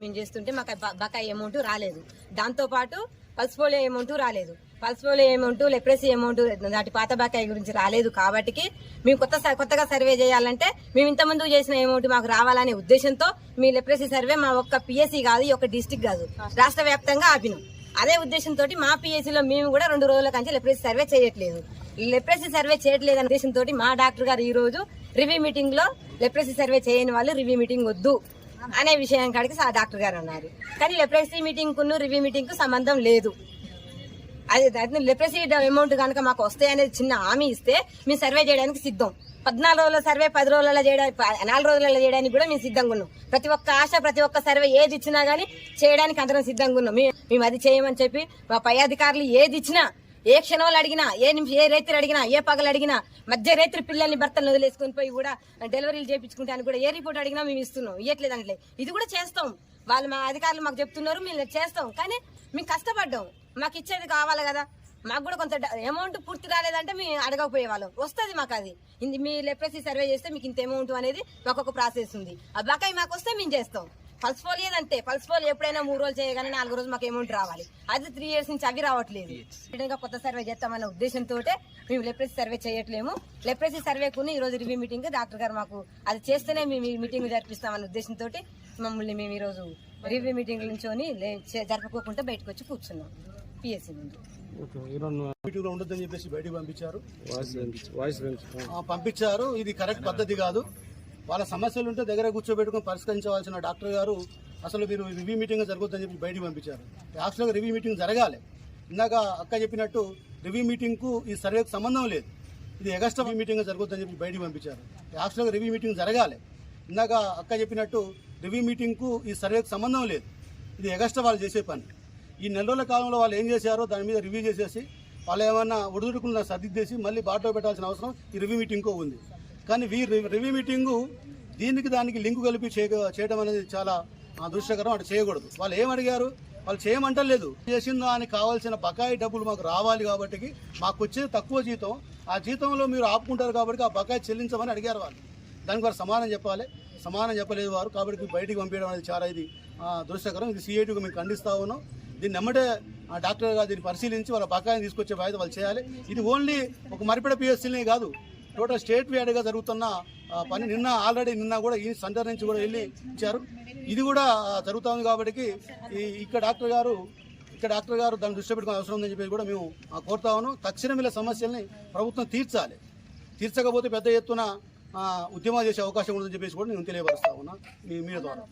మేము చేస్తుంటే మాకు బ- బకాయి అమౌంట్ రాలేదు. దాంతో పాటు పల్స్ పోలియో అమౌంట్ రాలేదు. Pulse polio amount leprosy amount దాటి పాత బకాయి గురించి రాలేదు కాబట్టి మేము కొత్త స- కొత్తగా సర్వే చేయాలంటే మేము ఇంత చేసిన అమౌంట్ మాకు రావాలనే ఉద్దేశంతో మీ లెప్రసీ సర్వే మా ఒక్క పిఎస్సీ కాదు ఈ ఒక్క డిస్టిక్ కాదు. రాష్ట్ర వ్యాప్తంగా ఆపినాం. అదే ఉద్దేశంతో మా పిఎస్సిలో మేము కూడా రెండు రోజుల కంచి లెప్రసీ సర్వే చేయట్లేదు. లెప్రసీ సర్వే చేయట్లేదు అనే ఉద్దేశంతో మా డాక్టర్ గారు ఈ రోజు రివ్యూ మీటింగ్లో లెప్రసీ సర్వే చేయని వాళ్ళు రివ్యూ మీటింగ్ వద్దు. అనే విషయం కాడికి డాక్టర్ గారు అన్నారు. కానీ లెప్రసీ మీటింగ్కు రివ్యూ మీటింగ్కు సంబంధం లేదు. అది లెప్రసీ అమౌంట్ కనుక మాకు వస్తాయి అనేది చిన్న హామీ ఇస్తే మేము సర్వే చేయడానికి సిద్ధం. పద్నాలుగు రోజుల సర్వే పది రోజులలో చేయడానికి నాలుగు రోజులలో చేయడానికి కూడా మేము సిద్ధంగా ఉన్నాం. ప్రతి ఒక్క ఆశ ప్రతి ఒక్క సర్వే ఏది ఇచ్చినా గానీ చేయడానికి అందరం సిద్ధంగా ఉన్నాం. మేము అది చేయమని చెప్పి మా పై అధికారులు ఏది ఇచ్చినా ఏ క్షణంలో అడిగినా ఏ నిమిషం ఏ రైతులు అడిగినా ఏ పగలు అడిగినా మధ్య రైతులు పిల్లల్ని భర్తలు వదిలేసుకొని పోయి కూడా డెలివరీలు చేయించుకుంటాను కూడా ఏ రిపోర్ట్ అడిగినా మేము ఇస్తున్నాం. ఇవ్వట్లేదు అంటే ఇది కూడా చేస్తాం. వాళ్ళు మా అధికారులు మాకు చెప్తున్నారు మేము చేస్తాం. కానీ మేము కష్టపడ్డాం. మాకు ఇచ్చేది కావాలి కదా. మాకు కూడా కొంత అమౌంట్ పూర్తి రాలేదంటే మేము అడగకపోయేవాళ్ళం వస్తుంది మాకు అది. ఇది మీ లెప్రసీ సర్వే చేస్తే మీకు ఇంత అమౌంట్ అనేది మాకు ఒక ప్రాసెస్ ఉంది. ఆ బకాయి మాకు వస్తే మేము చేస్తాం. పల్స్ పోల్ ఏదంటే పల్స్ పోల్ ఎప్పుడైనా మూడు రోజులు చేయగానే నాలుగు రోజులు మాకు అమౌంట్ రావాలి. అది త్రీ ఇయర్స్ నుంచి అవి రావట్లేదు. ఇంకా కొత్త సర్వే చేస్తామన్న ఉద్దేశంతో మేము లెప్రసీ సర్వే చేయట్లేము. లెప్రసీ సర్వేకుని ఈ రోజు రివ్యూ మీటింగ్ డాక్టర్ గారు మాకు అది చేస్తేనే మేము ఈ మీటింగ్ జరిపిస్తామన్న ఉద్దేశంతో మమ్మల్ని మేము ఈ రోజు రివ్యూ మీటింగ్ నుంచొని లే- చే- జరపకోకుండా బయటకు వచ్చి కూర్చున్నాం పిఎస్సీ ముందు. మీటింగ్లో ఉండొద్దని చెప్పేసి బయటికి పంపించారు. పంపించారు. ఇది కరెక్ట్ పద్ధతి కాదు. వాళ్ళ సమస్యలు ఉంటే దగ్గర కూర్చోబెట్టుకుని పరిష్కరించవలసిన డాక్టర్ గారు అసలు మీరు రివ్యూ మీటింగ్ జరుగుతుందని చెప్పి బయటికి పంపించారు. యాక్చువల్గా రివ్యూ మీటింగ్ జరగాలి. ఇందాక అక్క చెప్పినట్టు రివ్యూ మీటింగ్కు ఈ సర్వేకు సంబంధం లేదు. ఇది ఎగస్ట్రా మీటింగ్ జరుగుతుందని చెప్పి బయటికి పంపించారు. యాక్చువల్గా రివ్యూ మీటింగ్ జరగాలి. ఇందాక అక్క చెప్పినట్టు రివ్యూ మీటింగ్కు ఈ సర్వేకు సంబంధం లేదు. ఇది ఎగస్ట్రా వాళ్ళు చేసే పని. ఈ నెల రోజుల కాలంలో వాళ్ళు ఏం చేశారో దాని మీద రివ్యూ చేసేసి వాళ్ళు ఏమన్నా ఒడిదుడుకున్న సర్దిద్దేసి మళ్ళీ బాటలో పెట్టాల్సిన అవసరం ఈ రివ్యూ మీటింగ్కో ఉంది. కానీ వీ రివ్యూ మీటింగు దీనికి దానికి లింకు కలిపి చేయ- చేయడం అనేది చాలా దృష్టకరం. అటు చేయకూడదు. వాళ్ళు ఏం అడిగారు? వాళ్ళు చేయమంటలేదు. చేసిన దానికి కావాల్సిన బకాయి డబ్బులు మాకు రావాలి కాబట్టి మాకు వచ్చేది తక్కువ జీతం. ఆ జీతంలో మీరు ఆపుకుంటారు కాబట్టి ఆ బకాయి చెల్లించమని అడిగారు వాళ్ళు. దానికి వారు సమానం చెప్పాలి. సమానం చెప్పలేదు వారు. కాబట్టి బయటికి పంపించడం అనేది చాలా ఇది దృష్టకరం. ఇది సిఐటికి మేము ఖండిస్తా ఉన్నాం. దీన్ని ఎమ్మటే డాక్టర్ గారు దీన్ని పరిశీలించి వాళ్ళ బకాయిని తీసుకొచ్చే బాధ్యత వాళ్ళు చేయాలి. ఇది ఓన్లీ ఒక మరిపెడ పిఎస్సీనే కాదు. టోటల్ స్టేట్ వ్యాడ్గా జరుగుతున్న పని నిన్న ఆల్రెడీ నిన్న కూడా ఈ సెంటర్ నుంచి కూడా వెళ్ళి ఇచ్చారు. ఇది కూడా జరుగుతుంది కాబట్టి ఈ ఇక్కడ డాక్టర్ గారు ఇక్కడ డాక్టర్ గారు దాన్ని దృష్టి పెట్టుకునే అవసరం ఉందని చెప్పి కూడా మేము కోరుతా ఉన్నాం. తక్షణం వీళ్ళ సమస్యల్ని ప్రభుత్వం తీర్చాలి. తీర్చకపోతే పెద్ద ఎత్తున ఉద్యమాలు చేసే అవకాశం ఉందని చెప్పేసి కూడా నేను తెలియపరుస్తా ఉన్నా. మీ మీ ద్వారా.